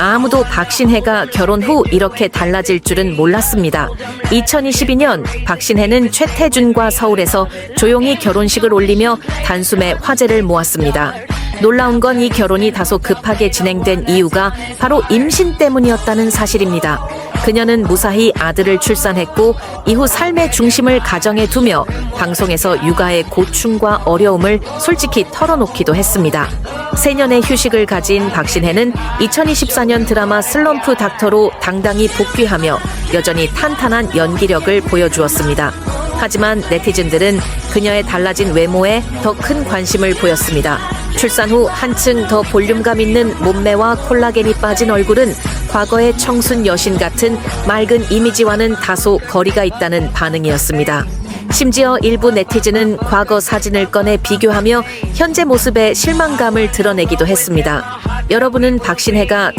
아무도 박신혜가 결혼 후 이렇게 달라질 줄은 몰랐습니다. 2022년 박신혜는 최태준과 서울에서 조용히 결혼식을 올리며 단숨에 화제를 모았습니다. 놀라운 건 이 결혼이 다소 급하게 진행된 이유가 바로 임신 때문이었다는 사실입니다. 그녀는 무사히 아들을 출산했고 이후 삶의 중심을 가정에 두며 방송에서 육아의 고충과 어려움을 솔직히 털어놓기도 했습니다. 세 년의 휴식을 가진 박신혜는 2024년 드라마 슬럼프 닥터로 당당히 복귀하며 여전히 탄탄한 연기력을 보여주었습니다. 하지만 네티즌들은 그녀의 달라진 외모에 더 큰 관심을 보였습니다. 출산 후 한층 더 볼륨감 있는 몸매와 콜라겐이 빠진 얼굴은 과거의 청순 여신 같은 맑은 이미지와는 다소 거리가 있다는 반응이었습니다. 심지어 일부 네티즌은 과거 사진을 꺼내 비교하며 현재 모습에 실망감을 드러내기도 했습니다. 여러분은 박신혜가